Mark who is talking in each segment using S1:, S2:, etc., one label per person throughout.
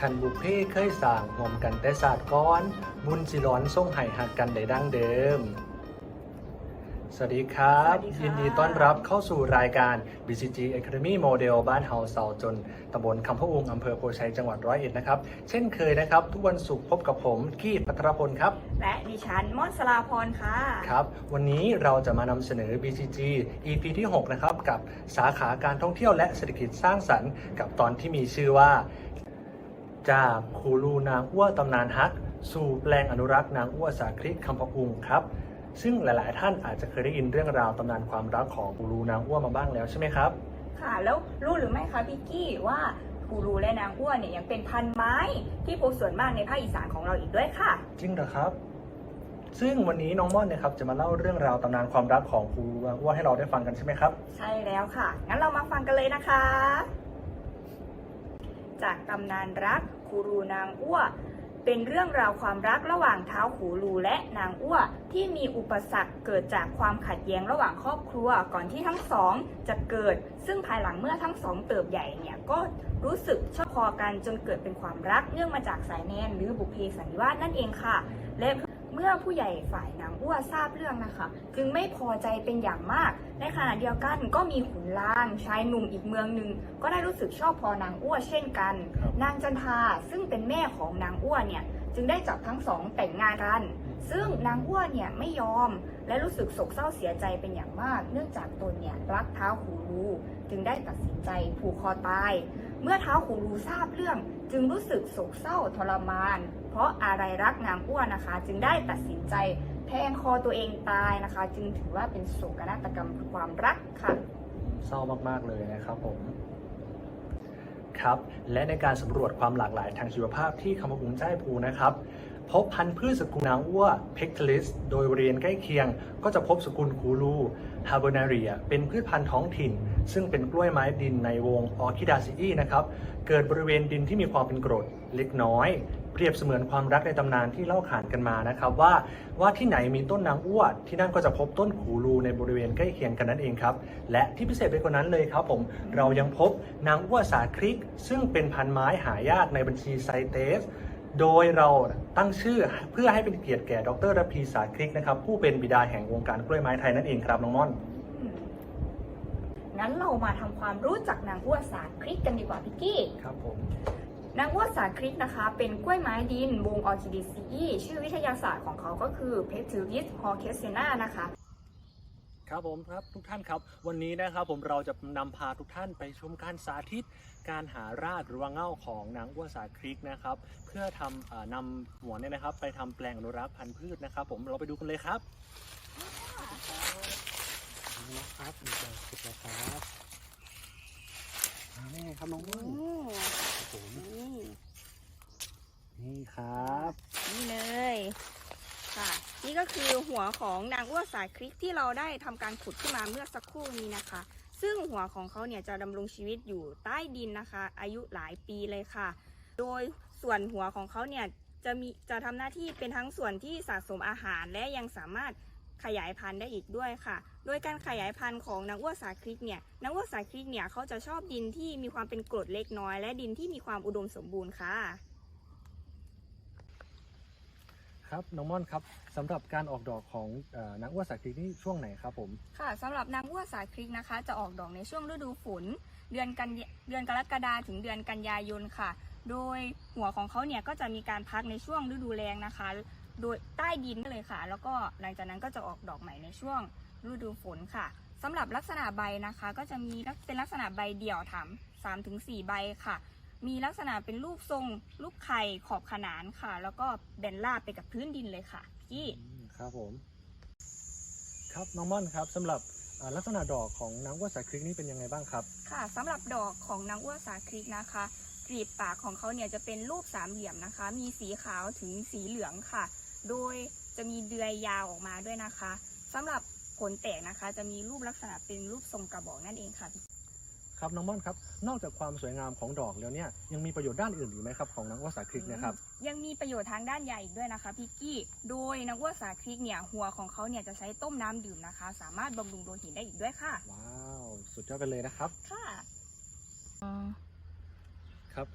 S1: ขันบุพเพเคยสร้างห่วมกันแต่ศาสตร์ก้อน บุญสิร้อนส่งให้หักกันได้ดั้งเดิม สวัสดีครับ
S2: สวัสดีค่ะ
S1: ยินดีต้อนรับเข้าสู่รายการ BCG Academy Model บ้านเฮาเซาจนตำบลคำพะอุงอำเภอโพชัยจังหวัดร้อยเอ็ดนะครับ เช่นเคยนะครับ ทุกวันศุกร์พบกับผมกีดพัทรพลครับ
S2: และดิฉันม่อนสลาพรค่ะ
S1: ครับ วันนี้เราจะมานำเสนอ BCG EP ที่ 6 นะครับ กับสาขาการท่องเที่ยวและเศรษฐกิจสร้างสรรค์ กับตอนที่มีชื่อว่า จากคูลูนางอ้วตำนานฮัก สู่แปลงอนุรักษ์นางอ้วสาคริกคำพะพุงครับ ซึ่งหลาย ๆ ท่านอาจจะเคยได้ยินเรื่องราวตำนานความรักของกูรูนางอ้วมาบ้างแล้วใช่ไหมครับ
S2: ค่ะ แล้วรู้หรือไม่คะพี่กี้ว่ากูรูและนางอ้วนเนี่ยยังเป็นพันไม้ที่พบส่วนมากในภาคอีสานของเราอีกด้วยค่ะ
S1: จริงเหรอครับ ซึ่งวันนี้น้องม่อนเนะครับจะมาเล่าเรื่องราวตำนานความรักของกูรูนางอ้วให้เราได้ฟังกันใช่ไหมครับ
S2: ใช่แล้วค่ะ งั้นเรามาฟังกันเลยนะคะ จากตำนานรักคูรูนางอ้วเป็นเรื่องราวความรักระหว่างเท้าขูรูและนางอ้วที่มีอุปสรรคเกิดจากความขัดแย้งระหว่างครอบครัวก่อนที่ทั้งสองจะเกิด ซึ่งภายหลังเมื่อทั้งสองเติบใหญ่เนี่ยก็รู้สึกชอบพอกันจนเกิดเป็นความรักเนื่องมาจากสายแนนหรือบุพเพสันนิวาสนั่นเองค่ะและ เมื่อผู้ใหญ่ฝ่ายนางอ้วทราบเรื่องนะคะ จึงไม่พอใจเป็นอย่างมาก ในขณะเดียวกันก็มีขุนล่างชายหนุ่มอีกเมืองหนึ่งก็ได้รู้สึกชอบพอนางอ้วเช่นกัน
S1: ครับ
S2: นางจันทาซึ่งเป็นแม่ของนางอ้วนเนี่ยจึงได้จับทั้งสองแต่งงานกัน ซึ่งนางอ้วนเนี่ยไม่ยอม และรู้สึกโศกเศร้าเสียใจเป็นอย่างมาก เนื่องจากตนเนี่ยรักเท้าหูรู จึงได้ตัดสินใจผูกคอตาย เมื่อเท้าหูรูทราบเรื่อง จึงรู้สึกโศกเศร้าทรมานเพ ราะอะไรรักนางอ้วนนะคะ จึงได้ตัดสินใจแทงคอตัวเองตายนะคะ จึงถือว่าเป็นโศกนาฏกรรมความรักค่ะ
S1: เศร้ามากๆเลยนะครับผมครับและในการสำรวจความหลากหลายทางชีวภาพที่คำพะพุงใจายภูนะครับ พบพันธุ์พืชสกุลนางอ้วเพกทลิสโดยบริเวณใกล้เคียง ก็จะพบสกุลคูลูฮาร์บนาเรีย เป็นพืชพันธุ์ท้องถิ่น ซึ่งเป็นกล้วยไม้ดินในวงออคิดาซีอีนะครับ เกิดบริเวณดินที่มีความเป็นกรดเล็กน้อย เปรียบเสมือนความรักในตำนานที่เล่าขานกันมานะครับ ว่าว่าที่ไหนมีต้นนางอ้วที่นั่นก็จะพบต้นขูรูในบริเวณใกล้เคียงกันนั่นเองครับ และที่พิเศษไปกว่านั้นเลยครับผมเรายังพบนางอ้วสาคริก ซึ่งเป็นพันไม้หายากในบัญชีไซเตส โดยเราตั้งชื่อเพื่อให้เป็นเกียรติแก่ดรระพีสาคริกนะครับ ผู้เป็นบิดาแห่งวงการกล้วยไม้ไทยนั่นเองครับน้องม่อน
S2: อืมงั้นเรามาทำความรู้จักนางอ้วนสาคริกกันดีกว่าพี่กี้
S1: ครับผม
S2: นางอ้วนสาคริกนะคะ เป็นกล้วยไม้ดินวงออร์คิดซีอีชื่อวิทยาศาสตร์ของเขาก็คือเพท u ริสฮอร์เคสเซนานะคะ
S1: ครับผมครับทุกท่านครับ วันนี้นะครับผมเราจะนำพาทุกท่านไปชมการสาธิต การหารากหรือว่าเง่าของนางอ้วนสาคริกนะครับ เพื่อทำเอ่อนำหัวเนี่ยนะครับ ไปทำแปลงอนุรักษ์พันธุ์พืชนะครับ ผมเราไปดูกันเลยครับนี่ครับมีการสุดนะครับนี่ไงครับน้องม่อนครับผมนี่ครับ
S2: นี่เลยค่ะ นี่ก็คือหัวของนางอ้วนสายคริกที่เราได้ทำการขุดขึ้นมาเมื่อสักครู่นี้นะคะ ซึ่งหัวของเขาเนี่ยจะดำรงชีวิตอยู่ใต้ดินนะคะ อายุหลายปีเลยค่ะ โดยส่วนหัวของเขาเนี่ยจะมีจะทำหน้าที่เป็นทั้งส่วนที่สะสมอาหารและยังสามารถขยายพันธุ์ได้อีกด้วยค่ะ โดยการขยายพันธุ์ของนางอ้วนสาคริกเนี่ยนางอ้วนสาคริกเนี่ยเขาจะชอบดินที่มีความเป็นกรดเล็กน้อย และดินที่มีความอุดมสมบูรณ์ค่ะ
S1: ครับน้องม่อนครับสำหรับการออกดอกของอนางอ้วสายคริกนี่ช่วงไหนครับผม
S2: ค่ะสำหรับนางอ้วสายคริกนะคะ จะออกดอกในช่วงฤดูฝนเดือนกันเดือนกรกฎาถึงเดือนกันยายนค่ะ โดยหัวของเขาเนี่ยก็จะมีการพักในช่วงฤดูแล้งนะคะ โดยใต้ดินเลยค่ะ แล้วก็หลังจากนั้นก็จะออกดอกใหม่ในช่วงฤดูฝนค่ะสำหรับลักษณะใบนะคะ ก็จะมีเป็นลักษณะใบเดี่ยวถาม3ถึง4ใบค่ะ มีลักษณะเป็นรูปทรงลูกไข่ขอบขนานค่ะ แล้วก็แบนราบไปกับพื้นดินเลยค่ะพี่
S1: อืมครับผม ครับน้องม่อนครับสำหรับอ่าลักษณะดอกของนางอ้วนสาคริกนี่เป็นยังไงบ้างครับ
S2: ค่ะสำหรับดอกของนางอ้วนสาคริกนะคะกลีบปากของเขาเนี่ยจะเป็นรูปสามเหลี่ยมนะคะ มีสีขาวถึงสีเหลืองค่ะ โดยจะมีเดือยยาวออกมาด้วยนะคะสำหรับผลแตกนะคะ จะมีรูปลักษณะเป็นรูปทรงกระบอกนั่นเองค่ะ
S1: ครับน้องม่อนครับ นอกจากความสวยงามของดอกแล้วเนี่ยยังมีประโยชน์ด้านอื่นอีกไหมครับของนางอ้วนสาคริกเนะครับ
S2: ยังมีประโยชน์ทางด้านยาอีกด้วยนะคะพี่กี้ โดยนางอ้วนสาคริกเนี่ยหัวของเขาเนี่ยจะใช้ต้มน้ำดื่มนะคะ สามารถบำรุงโลหิตได้อีกด้วยค่ะ
S1: ว้าวสุดยอดไปเลยนะครับ
S2: ค่ะ
S1: ครับ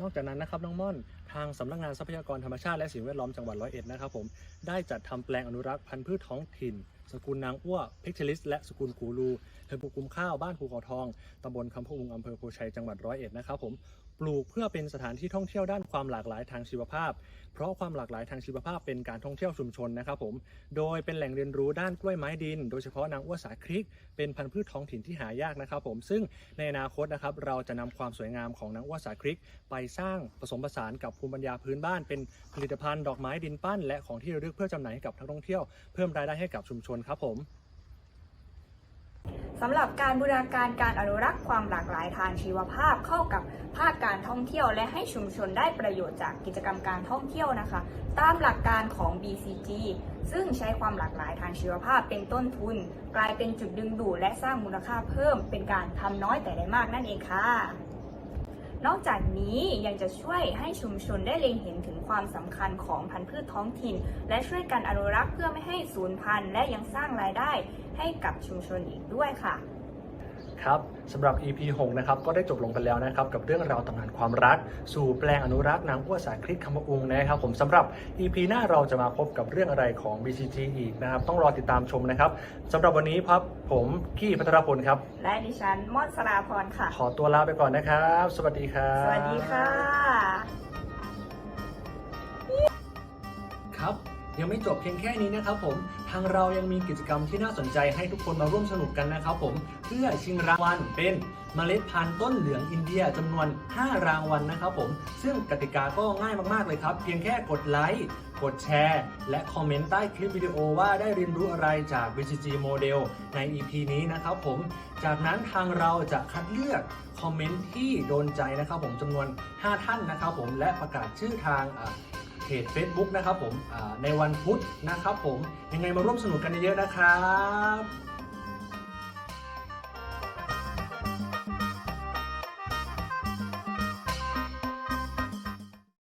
S1: นอกจากนั้นนะครับน้องม่อน ทางสำนักงานทรัพยากรธรรมชาติและสิ่งแวดล้อมจังหวัดร้อยเอ็ดนะครับผมได้จัดทำแปลงอนุรักษ์พันธุ์พืชท้องถิ่น สกุลนางอ้วพิกเชลิส และสกุลกูรูเฮอร์บุกุมข้าวบ้านภูเขาทองตำบลคำพะอุงอำเภอโพชัยจังหวัดร้อยเอ็ดนะครับผมปลูกเพื่อเป็นสถานที่ท่องเที่ยวด้านความหลากหลายทางชีวภาพ เพราะความหลากหลายทางชีวภาพเป็นการท่องเที่ยวชุมชนนะครับผม โดยเป็นแหล่งเรียนรู้ด้านกล้วยไม้ดิน โดยเฉพาะนางอ้วสาคริก เป็นพันธุ์พืชท้องถิ่นที่หายากนะครับผม ซึ่งในอนาคตนะครับเราจะนำความสวยงามของนางอ้วสาคริก ไปสร้างผสมผสานกับภูมิปัญญาพื้นบ้านเป็นผลิตภัณฑ์ดอกไม้ดินปั้น และของที่ระลึกเพื่อจำหน่ายให้กับนักท่องเที่ยวเพิ่มรายได้ให้กับชุมชนครับผม
S2: สำหรับการบูรณาการการอนุรักษ์ความหลากหลายทางชีวภาพเข้ากับภาคการท่องเที่ยวและให้ชุมชนได้ประโยชน์จากกิจกรรมการท่องเที่ยวนะคะ ตามหลักการของ BCG ซึ่งใช้ความหลากหลายทางชีวภาพเป็นต้นทุน กลายเป็นจุดดึงดูดและสร้างมูลค่าเพิ่ม เป็นการทำน้อยแต่ได้มากนั่นเองค่ะ นอกจากนี้ยังจะช่วยให้ชุมชนได้เล็งเห็นถึงความสำคัญของพันธุ์พืชท้องถิ่น และช่วยกันอนุรักษ์เพื่อไม่ให้สูญพันธุ์ และยังสร้างรายได้ให้กับชุมชนอีกด้วยค่ะ
S1: ครับสำหรับ EP 6นะครับก็ได้จบลงไปแล้วนะครับกับเรื่องราวตำนานความรัก สู่แปลงอนุรักษ์นางอ้วสาคริกคำอุงนะครับผมสำหรับ EP หน้าเราจะมาพบกับเรื่องอะไรของ BCG อีกนะครับต้องรอติดตามชมนะครับสำหรับวันนี้ครับผมกี้พัทรพลครับ
S2: และดิฉันมอดสราพรค่ะ
S1: ขอตัวลาไปก่อนนะครับ สวัสดีครับ
S2: สวัสดีค่ะ
S1: ยังไม่จบเพียงแค่นี้นะครับผม ทางเรายังมีกิจกรรมที่น่าสนใจให้ทุกคนมาร่วมสนุกกันนะครับผม เพื่อชิงรางวัลเป็นเมล็ดพันธุ์ต้นเหลืองอินเดียจำนวน 5 รางวัลนะครับผม ซึ่งกติกาก็ง่ายมากๆเลยครับ เพียงแค่กดไลค์ กดแชร์ และคอมเมนต์ใต้คลิปวิดีโอว่าได้เรียนรู้อะไรจาก BCG Model ใน EP นี้นะครับผม จากนั้นทางเราจะคัดเลือกคอมเมนต์ที่โดนใจนะครับผมจำนวน 5 ท่านนะครับผมและประกาศชื่อทาง เพจ Facebook นะครับผมในวันพุธนะครับผมยังไงมาร่วมสนุกกันเยอะๆนะครับ